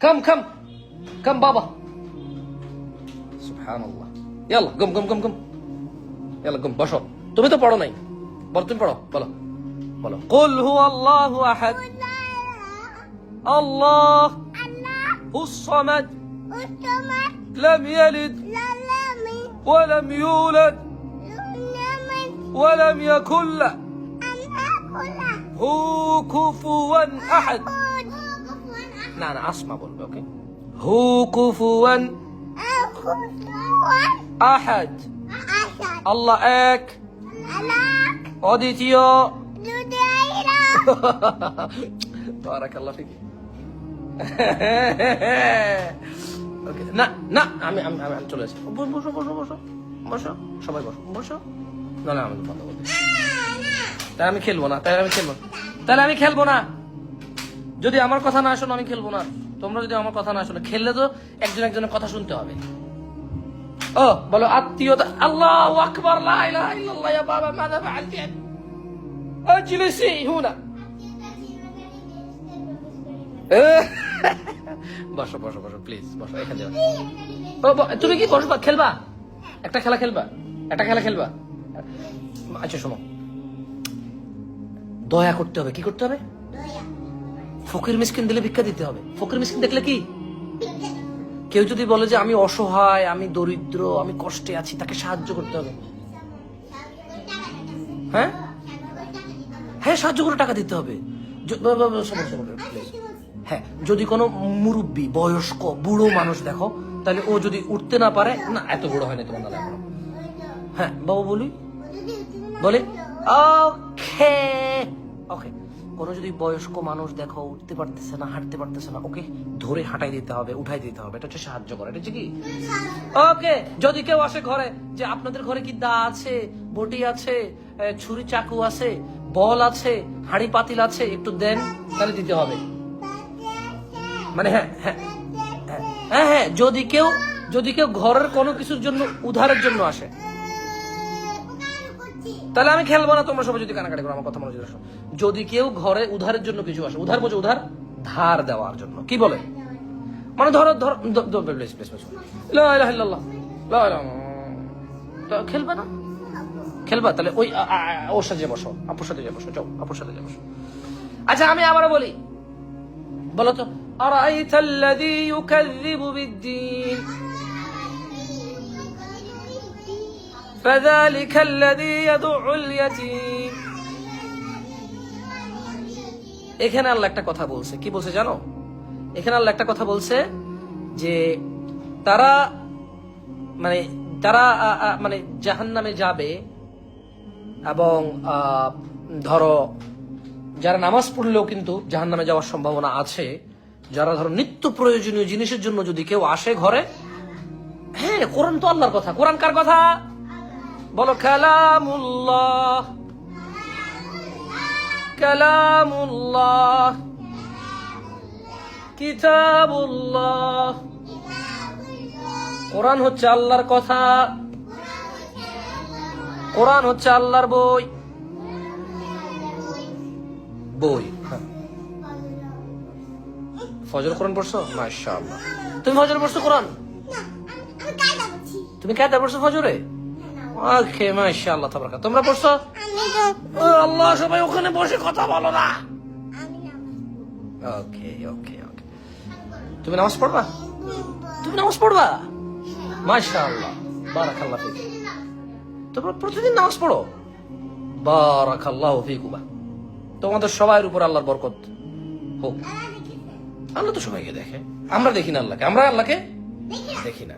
কাম কাম কাম বাবা সুবহানাল্লাহ ইয়াল্লা গম গম গম গম ইয়াল্লা গম বসো তুমি তো পড়ো নাই বলো তুমি পড়ো বলো বলো কুল হু আল্লাহু আহাদ আল্লাহ الصمد لم يلد ولم يولد ولم يكن له هو كفوا احد না না আসমা বলবে ওকে হু কুফুয়ান আহাদ। আল্লাহ এক। অদ্বিতীয়। বারাকাল্লাহ ফিকি ওকে না না আমি আমি আমি চলে আসি। বসো বসো বসো বসো সবাই বসো বসো। না না আমি কথা বলছি তাই আমি খেলব না তাই আমি খেলব তাহলে আমি খেলব না। যদি আমার কথা না শোনো, আমি খেলব না। তোমরা যদি আমার কথা না শোনো, খেললে তো একজন একজনের কথা শুনতে হবে। ও, বলো, আত্মীয়তা আল্লাহ আকবার বাবা, মাযা হুনা বসো বসো বসো প্লিজ বসো, এখানে তুমি কি বসবা? খেলবা? একটা খেলা খেলবা? একটা খেলা খেলবা? আচ্ছা শোনো। দয়া করতে হবে, কি করতে হবে? ফকির মিসকিন দিলে ভিক্ষা দিতে হবে। ফকির মিসকিন দেখলে কি? কেউ যদি বলে যে আমি অসহায়, আমি দরিদ্র, আমি কষ্টে আছি, তাকে সাহায্য করতে হবে। হ্যাঁ? হ্যাঁ সাহায্য করে টাকা দিতে হবে। হ্যাঁ যদি কোনো মুরব্বী, বয়স্ক, বুড়ো মানুষ দেখো, তাহলে ও যদি উঠতে না পারে, না, এত বুড়ো হয়নি তোমার এখনও। হ্যাঁ বাবু বলি। বলে? ওকে ওকে। কোনো যদি বয়স্ক মানুষ দেখো উঠতে পারতেছে না হাঁটতে পারতেছে না ওকে ধরে হাঁটাই দিতে হবে উঠাই দিতে হবে। এটা হচ্ছে সাহায্য করা এটা কি? ওকে যদি কেউ আসে ঘরে যে আপনাদের ঘরে কি দা আছে বটি আছে ছুরি চাকু আছে বল আছে হাঁড়ি পাতিল আছে একটু দেন তাহলে দিতে হবে। মানে হ্যাঁ হ্যাঁ হ্যাঁ, হ্যাঁ হ্যাঁ যদি কেউ যদি কেউ ঘরের কোনো কিছুর জন্য উধারের জন্য আসে। তাহলে আমি খেলব না, তোমরা সবাই যদি কানাকাটি করো, আমার কথা মনোযোগ আসো যদি কেউ ঘরে উধারের জন্য কিছু আসে, উধার বোঝো উধার? ধার দেওয়ার জন্য। কি বলে? মানে ধরো, ধর খেলবে না? খেলবা? তাহলে ওই ওর সাথে বসো, আপুর সাথে বসো, যাও, আপুর সাথে বসো। আচ্ছা আমি আবারও বলি, বলো তো আর فذلك الذي يدع اليتيم এখানে আল্লাহ একটা কথা বলছে কি বলছে জানো এখানে আল্লাহ একটা কথা বলছে যে তারা মানে তারা আ, আ, মানে জাহান্নামে যাবে এবং আ, ধরো যারা নামাজ পড়লেও কিন্তু জাহান্নামে যাওয়ার সম্ভাবনা আছে যারা ধরো নিত্য প্রয়োজনীয় জিনিসের জন্য যদি কেউ আসে ঘরে হ্যাঁ কোরআন তো আল্লাহর কথা কোরআন কার কথা বলো কালামুল্লাহ কালামুল্লাহ কিতাবুল্লাহ। কোরআন হচ্ছে আল্লাহর কথা। কোরআন হচ্ছে আল্লাহর বই। বই। হ্যাঁ। ফজর কোরআন পড়ছো? মাশাআল্লাহ। তুমি ফজর পড়ছো কোরআন? তুমি কায়দা পড়ছো ফজরে? ওকে মাশাআল্লাহ তাবারাকা তোমরা পড়ছো? ও আল্লাহ সবাই ওখানে বসে কথা বলো না। ওকে ওকে ওকে। তুমি নামাজ পড়বা? তুমি নামাজ পড়বা? মাশাআল্লাহ বারাকাল্লাহ ফিক। তোমরা প্রতিদিন নামাজ পড়ো? বারাকাল্লাহ ফিকুবা তোমাদের সবার উপর আল্লাহর বরকত হোক। আল্লাহ তো সবাইকে দেখে। আমরা দেখি না আল্লাহকে। আমরা আল্লাহকে দেখি না।